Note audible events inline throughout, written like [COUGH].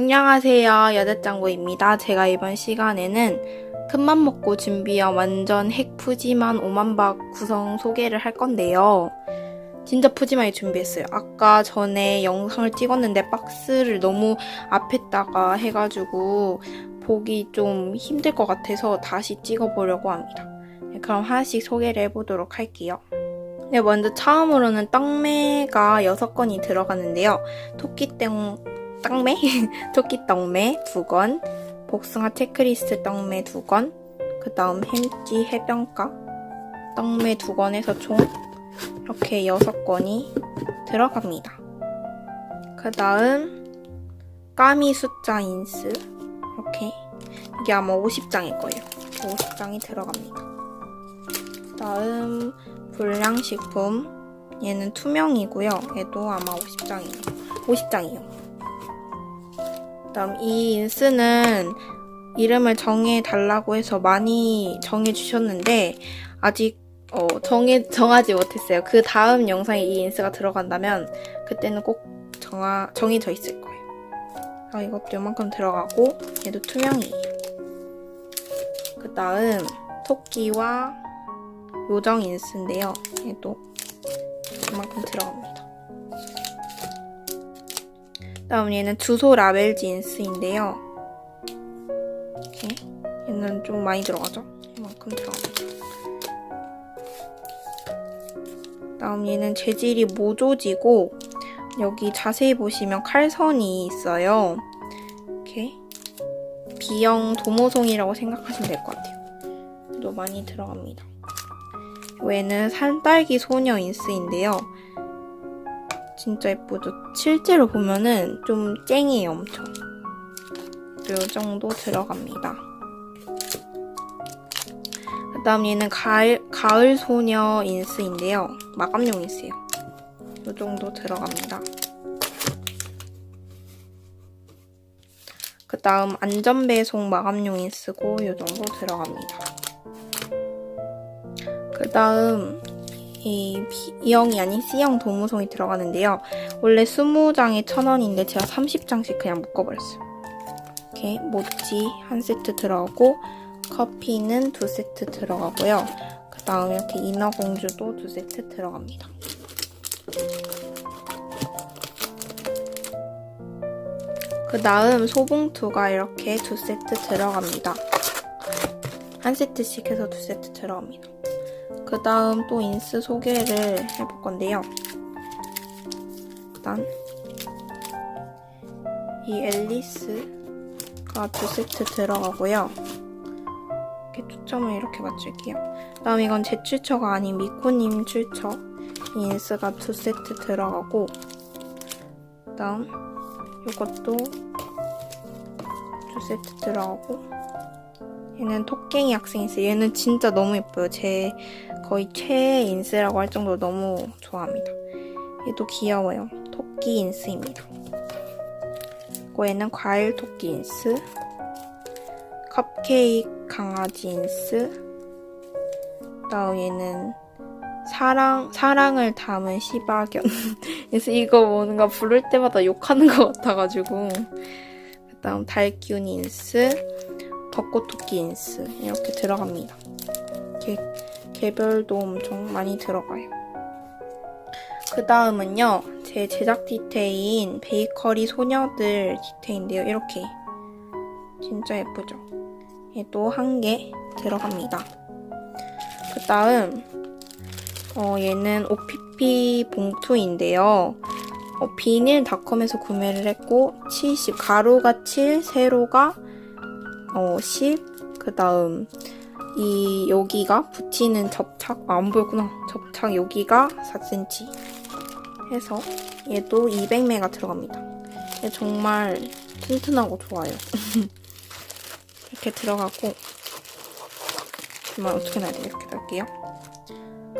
안녕하세요. 여자짱구입니다. 제가 이번 시간에는 큰맘 먹고 준비한 완전 핵 푸짐한 5만박 구성 소개를 할 건데요. 진짜 푸짐하게 준비했어요. 아까 전에 영상을 찍었는데 박스를 너무 앞에다가 해가지고 보기 좀 힘들 것 같아서 다시 찍어보려고 합니다. 네, 그럼 하나씩 소개를 해보도록 할게요. 네, 먼저 처음으로는 떡매가 6건이 들어가는데요. 토끼땡, 떡매? [LAUGHS] 토끼 떡매 2건, 복숭아 체크리스트 떡매 2건, 그 다음 햄찌 해변가 떡매 2건에서 총 이렇게 6건이 들어갑니다. 그 다음 까미 숫자 인스 이렇게 이게 아마 50장일 거예요. 50장이 들어갑니다. 그 다음 불량식품 얘는 투명이고요. 얘도 아마 50장이에요. 50장이요. 그다음 이 인스는 이름을 정해 달라고 해서 많이 정해 주셨는데 아직 어, 정해 정하지 못했어요. 그 다음 영상에 이 인스가 들어간다면 그때는 꼭 정하 정해져 있을 거예요. 아, 이것도 요만큼 들어가고 얘도 투명이에요. 그 다음 토끼와 요정 인스인데요. 얘도 이만큼 들어갑니다. 다음 얘는 주소 라벨 진스인데요. 이렇게 얘는 좀 많이 들어가죠? 이만큼 들어갑니다. 다음 얘는 재질이 모조지고 여기 자세히 보시면 칼선이 있어요. 이렇게 B형 도모송이라고 생각하시면 될 것 같아요. 또 많이 들어갑니다. 얘는 산딸기 소녀 인스인데요. 진짜 예쁘죠? 실제로 보면은 좀 쨍해요, 엄청. 이 정도 들어갑니다. 그 다음 얘는 가을, 가을 소녀 인스인데요. 마감용 인스예요. 이 정도 들어갑니다. 그 다음 안전배송 마감용 인스고 이 정도 들어갑니다. 그 다음 이 B형이 아닌 C형 도무송이 들어가는데요. 원래 20장에 1000원인데 제가 30장씩 그냥 묶어버렸어요. 이렇게 모찌 한 세트 들어가고 커피는 두 세트 들어가고요. 그 다음 이렇게 인어공주도 두 세트 들어갑니다. 그 다음 소봉투가 이렇게 두 세트 들어갑니다. 한 세트씩 해서 두 세트 들어갑니다. 그 다음 또 인스 소개를 해볼 건데요. 일단 이 앨리스가 두 세트 들어가고요. 이렇게 초점을 이렇게 맞출게요. 다음 이건 제 출처가 아닌 미코님 출처 이 인스가 두 세트 들어가고 그 다음 이것도 두 세트 들어가고 얘는 토깽이 학생 인스 얘는 진짜 너무 예뻐요. 제 거의 최애 인스라고 할 정도로 너무 좋아합니다. 얘도 귀여워요. 토끼 인스입니다. 그리고 얘는 과일 토끼 인스 컵케이크 강아지 인스 그다음 얘는 사랑 사랑을 담은 시바견 [LAUGHS] 그래서 이거 뭔가 부를 때마다 욕하는 것 같아가지고 그다음 달균 인스 벚꽃 토끼 인스 이렇게 들어갑니다. 이렇게 개별도 엄청 많이 들어가요. 그 다음은요, 제 제작 디테일인 베이커리 소녀들 디테일인데요. 이렇게. 진짜 예쁘죠? 얘도 한 개 들어갑니다. 그 다음, 어, 얘는 OPP 봉투인데요. 어, 비닐닷컴에서 구매를 했고, 70, 가루가 7, 세로가 어, 10, 그 다음, 이 여기가 붙이는 접착 아, 안 보였구나. 접착 여기가 4cm 해서 얘도 200매가 들어갑니다. 얘 정말 튼튼하고 좋아요. [LAUGHS] 이렇게 들어가고 정말 어떻게 놔야 돼? 이렇게 넣을게요.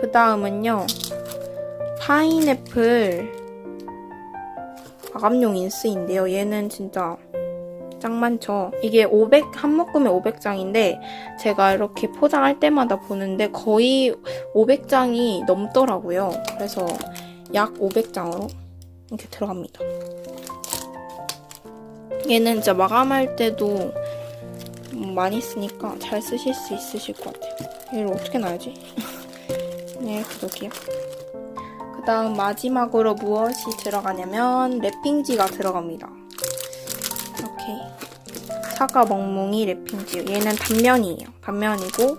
그 다음은요 파인애플 마감용 인스인데요. 얘는 진짜 짱 많죠. 이게 500, 한 묶음에 500장인데, 제가 이렇게 포장할 때마다 보는데 거의 500장이 넘더라고요. 그래서 약 500장으로 이렇게 들어갑니다. 얘는 진짜 마감할 때도 음, 많이 쓰니까 잘 쓰실 수 있으실 것 같아요. 얘를 어떻게 놔야지? [LAUGHS] 네, 구독이요. 그 다음 마지막으로 무엇이 들어가냐면 랩핑지가 들어갑니다. 이렇게 사과 멍멍이 랩핑지. 얘는 단면이에요. 단면이고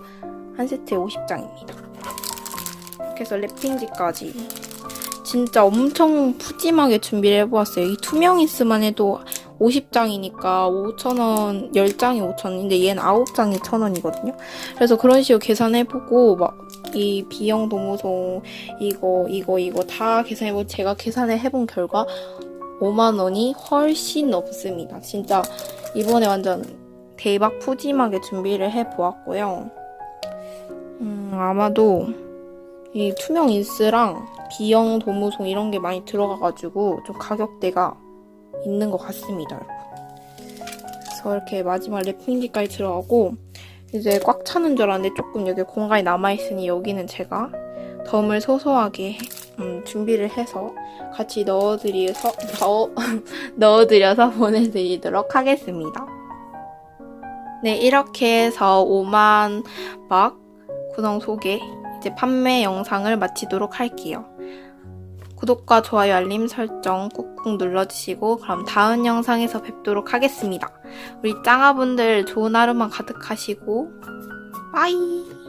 한 세트에 50장입니다. 이렇게 해서 랩핑지까지 진짜 엄청 푸짐하게 준비를 해보았어요. 이 투명 이스만 해도 50장이니까 5,000원, 10장이 5,000원인데 얘는 9장이 1,000원이거든요. 그래서 그런 식으로 계산해보고 막 이 비용 도무송 이거 이거 이거 다 계산해보고 제가 계산을 해본 결과 5만 원이 훨씬 넘습니다. 진짜 이번에 완전 대박 푸짐하게 준비를 해보았고요. 음, 아마도 이 투명 인스랑 비형 도무송 이런 게 많이 들어가가지고 좀 가격대가 있는 것 같습니다. 그래서 이렇게 마지막 랩핑지까지 들어가고 이제 꽉 차는 줄 알았는데 조금 여기 공간이 남아있으니 여기는 제가 덤을 소소하게 음, 준비를 해서 같이 넣어드려서 넣어, [LAUGHS] 넣어드려서 [LAUGHS] 보내드리도록 하겠습니다. 네, 이렇게 해서 5만 막 구성 소개 이제 판매 영상을 마치도록 할게요. 구독과 좋아요, 알림 설정 꾹꾹 눌러주시고 그럼 다음 영상에서 뵙도록 하겠습니다. 우리 짱아분들 좋은 하루만 가득하시고 빠이!